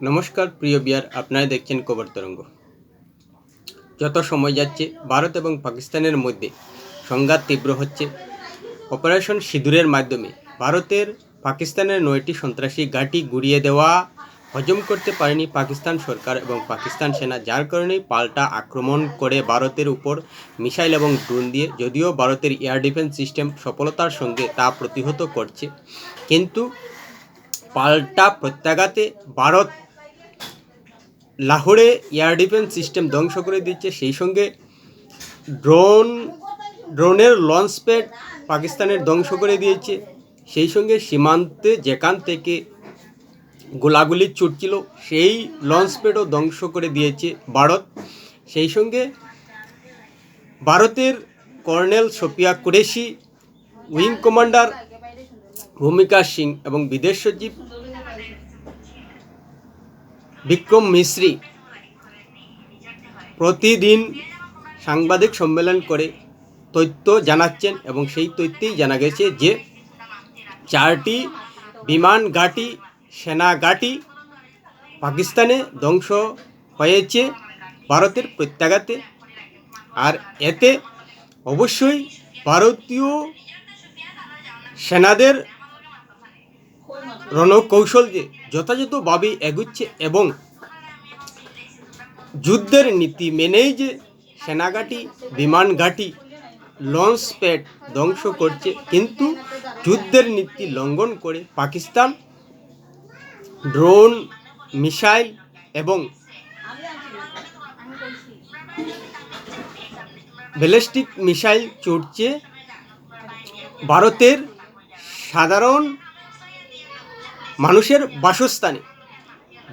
নমস্কার, প্রিয় বিয়ার আপনারা দেখছেন কবর তরঙ্গ। যত সময় যাচ্ছে, ভারত এবং পাকিস্তানের মধ্যে সংঘাত তীব্র হচ্ছে। অপারেশন সিঁদুরের মাধ্যমে ভারতের পাকিস্তানের নয়টি সন্ত্রাসী ঘাঁটি গুড়িয়ে দেওয়া হজম করতে পারেনি পাকিস্তান সরকার এবং পাকিস্তান সেনা, যার কারণেই পাল্টা আক্রমণ করে ভারতের উপর মিসাইল এবং ড্রোন দিয়ে। যদিও ভারতের এয়ার ডিফেন্স সিস্টেম সফলতার সঙ্গে তা প্রতিহত করছে, কিন্তু পাল্টা প্রত্যাঘাতে ভারত লাহোরে এয়ার ডিফেন্স সিস্টেম ধ্বংস করে দিচ্ছে। সেই সঙ্গে ড্রোন, ড্রোনের লঞ্চ প্যাড পাকিস্তানের ধ্বংস করে দিয়েছে। সেই সঙ্গে সীমান্তে যেখান থেকে গোলাগুলি ছুটছিল, সেই লঞ্চ প্যাডও ধ্বংস করে দিয়েছে ভারত। সেই সঙ্গে ভারতের colonel Sofiya Qureshi, wing commander Vyomika Singh এবং বিদেশ সচিব বিক্রম মিশ্রি প্রতিদিন সাংবাদিক সম্মেলন করে তথ্য জানাচ্ছেন এবং সেই তথ্যেই জানা গেছে যে চারটি বিমান ঘাঁটি, সেনা ঘাঁটি পাকিস্তানে ধ্বংস হয়েছে ভারতের প্রত্যাঘাতে। আর এতে অবশ্যই ভারতীয় সেনাদের রণকৌশল যে যথাযথভাবে এগুচ্ছে এবং যুদ্ধের নীতি মেনেই যে সেনাঘাটি, বিমান ঘাঁটি, লঞ্চ প্যাড ধ্বংস করছে, কিন্তু যুদ্ধের নীতি লঙ্ঘন করে পাকিস্তান ড্রোন, মিসাইল এবং ব্যালিস্টিক মিসাইল চড়ছে ভারতের সাধারণ মানুষের বাসস্থানে।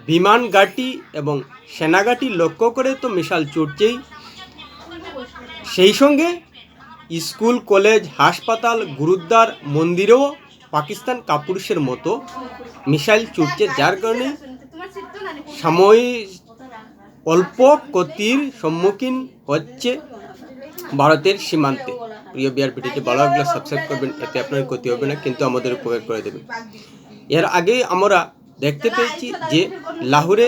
বিমান ঘাঁটি এবং সেনাঘাঁটি লক্ষ্য করে তো মিশাল ছুটছেই সেই সঙ্গে স্কুল, কলেজ, হাসপাতাল, গুরুদ্বার, মন্দিরেও পাকিস্তান কাপুরুষের মতো মিসাইল ছুটছে যার কারণে সাময়িক অল্প ক্ষতির সম্মুখীন হচ্ছে ভারতের সীমান্তে। প্রিয় ভিডিওটি ভালো লাগলে সাবস্ক্রাইব করবেন, এতে আপনার ক্ষতি হবে না, কিন্তু আমাদের উপকার করে দেবেন এর আগে আমরা দেখতে পেয়েছি যে লাহোরে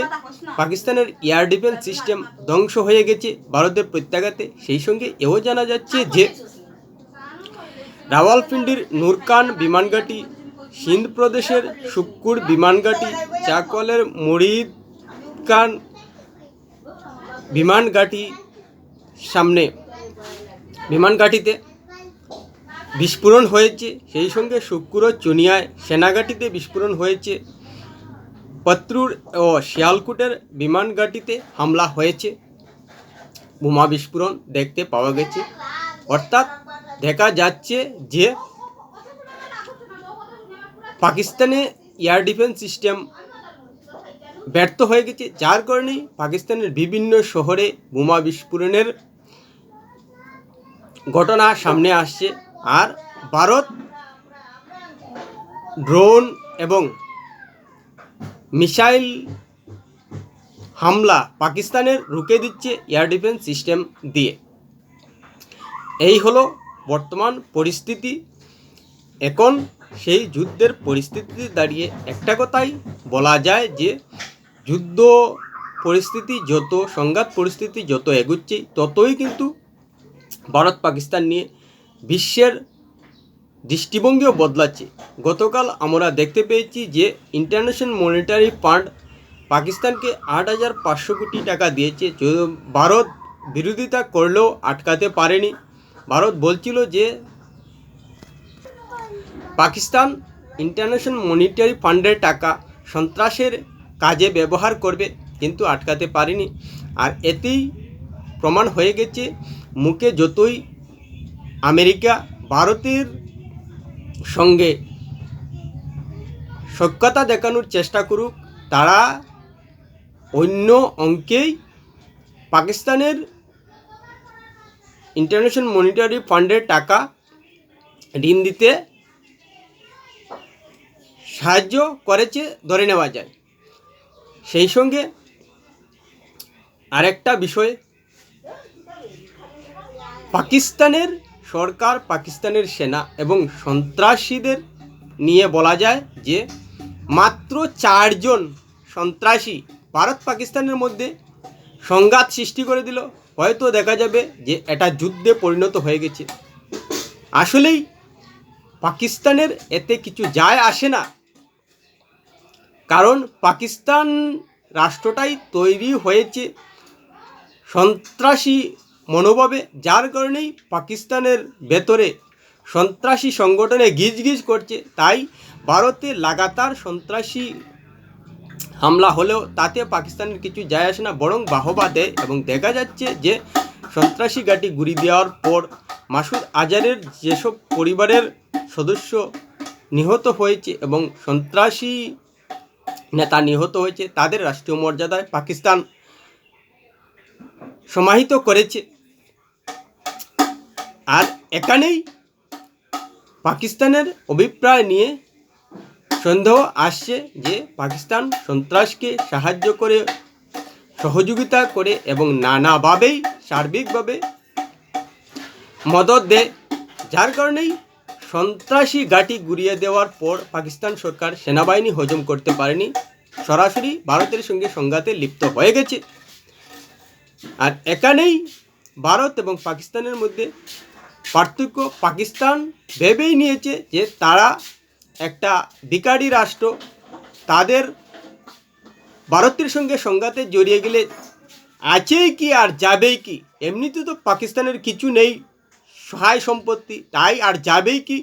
পাকিস্তানের এয়ার ডিফেন্স সিস্টেম ধ্বংস হয়ে গেছে ভারতের প্রত্যাঘাতে। সেই সঙ্গে এও জানা যাচ্ছে যে রাওয়ালপিন্ডির নূরকান বিমানঘাটি সিন্ধ প্রদেশের সুক্কুর বিমানঘাটি চাকলের মুরিদ খান বিমানঘাটি সামনে। বিমানঘাটিতে বিস্ফোরণ হয়েছে। সেই সঙ্গে শুক্র চুনিয়ায় সেনাঘাটিতে বিস্ফোরণ হয়েছে। পত্রুর ও শিয়ালকুটের বিমানঘাটিতে হামলা হয়েছে। বোমা বিস্ফোরণ দেখতে পাওয়া গেছে। অর্থাৎ দেখা যাচ্ছে যে পাকিস্তানে এয়ার ডিফেন্স সিস্টেম ব্যর্থ হয়ে গেছে। যার কারণেই পাকিস্তানের বিভিন্ন শহরে বোমা বিস্ফোরণের ঘটনা সামনে আসছে। আর ভারত ড্রোন এবং মিসাইল হামলা পাকিস্তানের রুখে দিচ্ছে এয়ার ডিফেন্স সিস্টেম দিয়ে। এই হলো বর্তমান পরিস্থিতি। এখন সেই যুদ্ধের পরিস্থিতিতে দাঁড়িয়ে একটা কথাই বলা যায় যে, যুদ্ধ পরিস্থিতি যত, সংঘাত পরিস্থিতি যত এগুচ্ছে ততই কিন্তু ভারত পাকিস্তান নিয়ে বিশ্বের দৃষ্টিভঙ্গিও বদলাচ্ছে। গতকাল আমরা দেখতে পেয়েছি যে ইন্টারন্যাশনাল মনিটারি ফান্ড পাকিস্তানকে আট হাজার পাঁচশো কোটি টাকা দিয়েছে। ভারত বিরোধিতা করলেও আটকাতে পারেনি। ভারত বলছিল যে পাকিস্তান ইন্টারন্যাশনাল মনিটারি ফান্ডের টাকা সন্ত্রাসের কাজে ব্যবহার করবে, কিন্তু আটকাতে পারেনি। আর এতেই প্রমাণ হয়ে গেছে, মুখে যতই আমেরিকা ভারতের সঙ্গে সক্ষতা দেখানোর চেষ্টা করুক, তারা অন্য অঙ্কেই পাকিস্তানের ইন্টারন্যাশনাল মনিটারি ফান্ডের টাকা, ঋণ দিতে সাহায্য করেছে ধরে নেওয়া যায়। সেই সঙ্গে আরেকটা বিষয়, পাকিস্তানের সরকার পাকিস্তানের সেনা এবং সন্ত্রাসীদের নিয়ে বলা যায় যে মাত্র চারজন সন্ত্রাসী ভারত পাকিস্তানের মধ্যে সংঘাত সৃষ্টি করে দিল। হয়তো দেখা যাবে যে এটা যুদ্ধে পরিণত হয়ে গেছে। আসলেই পাকিস্তানের এতে কিছু যায় আসে না। কারণ পাকিস্তান রাষ্ট্রটাই তৈরি হয়েছে সন্ত্রাসী মনোভাবে, যার কারণেই পাকিস্তানের ভেতরে সন্ত্রাসী সংগঠনে গিজ গিজ করছে, তাই ভারতে লাগাতার সন্ত্রাসী হামলা হলেও তাতে পাকিস্তানের কিছু যায় আসে না, বরং বাহবা দেয় এবং দেখা যাচ্ছে যে সন্ত্রাসী গাটি গুড়ি দেওয়ার পর মাসুদ আজারের যেসব পরিবারের সদস্য নিহত হয়েছে এবং সন্ত্রাসী নেতা নিহত হয়েছে, তাদের রাষ্ট্রীয় মর্যাদায় পাকিস্তান সমাহিত করেছে। আর এখানেই পাকিস্তানের অভিপ্রায় নিয়ে সন্দেহ আসছে যে পাকিস্তান সন্ত্রাসকে সাহায্য করে, সহযোগিতা করে এবং নানাভাবেই সার্বিকভাবে মদত দেয়। যার কারণেই সন্ত্রাসী ঘাঁটি গুড়িয়ে দেওয়ার পর পাকিস্তান সরকার সেনাবাহিনী হজম করতে পারেনি। সরাসরি ভারতের সঙ্গে সংঘাতে লিপ্ত হয়ে গেছে। আর এখানেই ভারত এবং পাকিস্তানের মধ্যে পার্থক্য পাকিস্তান ভেবেই নিয়েছে যে তারা একটা বিকারী রাষ্ট্র। তাদের ভারতের সঙ্গে সংঘাতে জড়িয়ে গেলে আছেই কি আর যাবেই কি? এমনিতে তো পাকিস্তানের কিছু নেই, সহায় সম্পত্তি তাই আর যাবেই কি?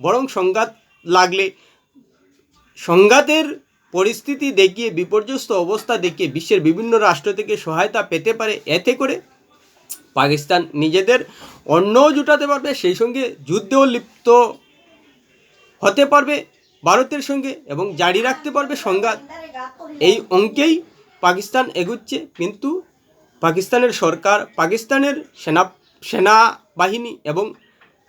বরং সংঘাত লাগলে সংঘাতের পরিস্থিতি দেখিয়ে, বিপর্যস্ত অবস্থা দেখিয়ে বিশ্বের বিভিন্ন রাষ্ট্র থেকে সহায়তা পেতে পারে, এতে করে পাকিস্তান নিজেদের অন্যও জুটাতে পারবে, সেই সঙ্গে যুদ্ধেও লিপ্ত হতে পারবে ভারতের সঙ্গে এবং জারি রাখতে পারবে সংঘাত। এই অঙ্কেই পাকিস্তান এগুচ্ছে, কিন্তু পাকিস্তানের সরকার, পাকিস্তানের সেনা, সেনাবাহিনী এবং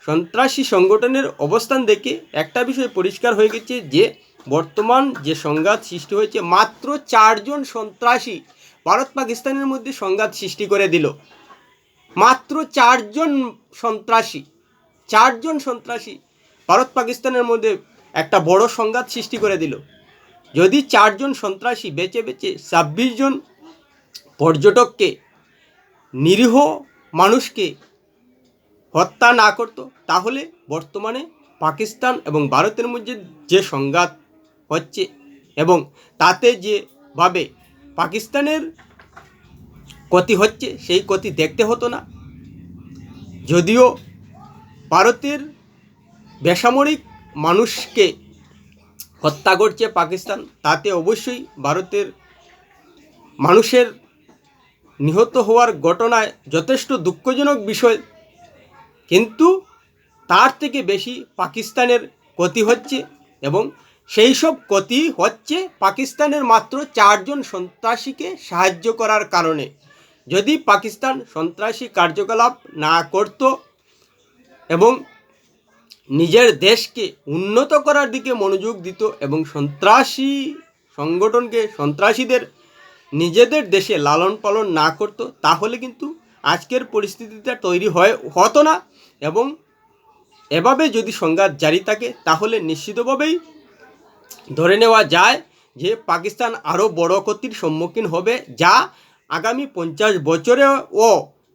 সন্ত্রাসী সংগঠনের অবস্থান দেখে একটা বিষয় পরিষ্কার হয়ে গেছে যে, বর্তমান যে সংঘাত সৃষ্টি হয়েছে, মাত্র চারজন সন্ত্রাসী ভারত পাকিস্তানের মধ্যে সংঘাত সৃষ্টি করে দিল। মাত্র চারজন সন্ত্রাসী চারজন সন্ত্রাসী ভারত পাকিস্তানের মধ্যে একটা বড় সংঘাত সৃষ্টি করে দিল। যদি চারজন সন্ত্রাসী বেঁচে বেঁচে ছাব্বিশ জন পর্যটককে, নিরীহ মানুষকে হত্যা না করত, তাহলে বর্তমানে পাকিস্তান এবং ভারতের মধ্যে যে সংঘাত হচ্ছে এবং তাতে যেভাবে পাকিস্তানের ক্ষতি হচ্ছে, সেই ক্ষতি দেখতে হতো না। যদিও ভারতের বেসামরিক মানুষকে হত্যা করছে পাকিস্তান, তাতে অবশ্যই ভারতের মানুষের নিহত হওয়ার ঘটনায় যথেষ্ট দুঃখজনক বিষয়। কিন্তু তার থেকে বেশি পাকিস্তানের ক্ষতি হচ্ছে এবং সেই সব ক্ষতি হচ্ছে পাকিস্তানের মাত্র চারজন সন্ত্রাসীকে সাহায্য করার কারণে। যদি পাকিস্তান সন্ত্রাসী কার্যকলাপ না করত এবং নিজের দেশকে উন্নত করার দিকে মনোযোগ দিত এবং সন্ত্রাসী সংগঠনকে সন্ত্রাসীদের নিজেদের দেশে লালন পালন না করত, তাহলে কিন্তু আজকের পরিস্থিতিটা তৈরি হয়, হতো না এবং এভাবে যদি সংঘাত জারি থাকে, তাহলে নিশ্চিতভাবেই ধরে নেওয়া যায় যে পাকিস্তান আরও বড় ক্ষতির সম্মুখীন হবে, যা আগামী পঞ্চাশ বছরেও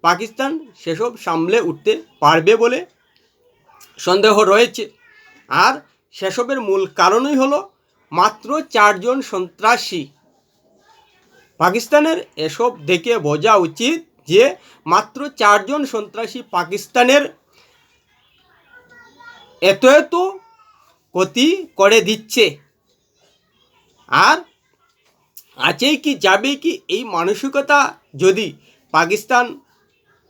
পাকিস্তান সেসব সামলে উঠতে পারবে বলে সন্দেহ রয়েছে। আর সেসবের মূল কারণই হলো মাত্র চারজন সন্ত্রাসী। পাকিস্তানের এসব দেখে বোঝা উচিত যে মাত্র চারজন সন্ত্রাসী পাকিস্তানের এত এত ক্ষতি করে দিচ্ছে। আর আছেই কি যাবে কি? এই মানসিকতা যদি পাকিস্তান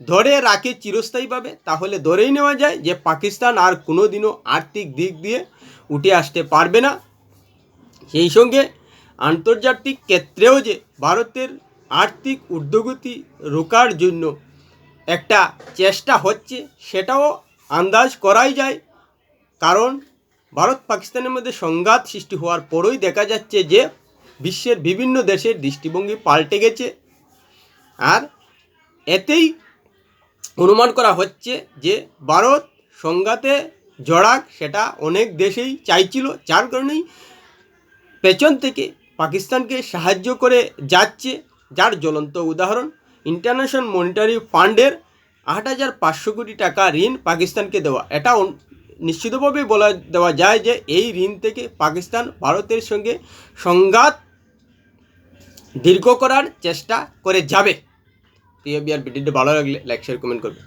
ধরে রাখে চিরস্থায়ীভাবে, তাহলে ধরেই নেওয়া যায় যে পাকিস্তান আর কোনো দিনও আর্থিক দিক দিয়ে উঠে আসতে পারবে না। সেই সঙ্গে আন্তর্জাতিক ক্ষেত্রেও যে ভারতের আর্থিক ঊর্ধ্বগতি রোকার জন্য একটা চেষ্টা হচ্ছে, সেটাও আন্দাজ করাই যায়। কারণ ভারত পাকিস্তানের মধ্যে সংঘাত সৃষ্টি হওয়ার পরই দেখা যাচ্ছে যে বিশ্বের বিভিন্ন দেশের দৃষ্টিভঙ্গি পাল্টে গেছে। আর এতেই অনুমান করা হচ্ছে যে ভারত সংঘাতে জড়াক সেটা অনেক দেশেই চাইছিল, যার কারণেই পেছন থেকে পাকিস্তানকে সাহায্য করে যাচ্ছে। যার জ্বলন্ত উদাহরণ ইন্টারন্যাশনাল মনিটারি ফান্ডের আট হাজার পাঁচশো কোটি টাকা ঋণ পাকিস্তানকে দেওয়া। এটা নিশ্চিতভাবে বলা দেওয়া যায় যে এই ঋণ থেকে পাকিস্তান ভারতের সঙ্গে সংঘাত দীর্ঘ করার চেষ্টা করে যাবে। প্রিয় বিয়ার ভিডিওটি ভালো লাগলে লাইক শেয়ার কমেন্ট করবে।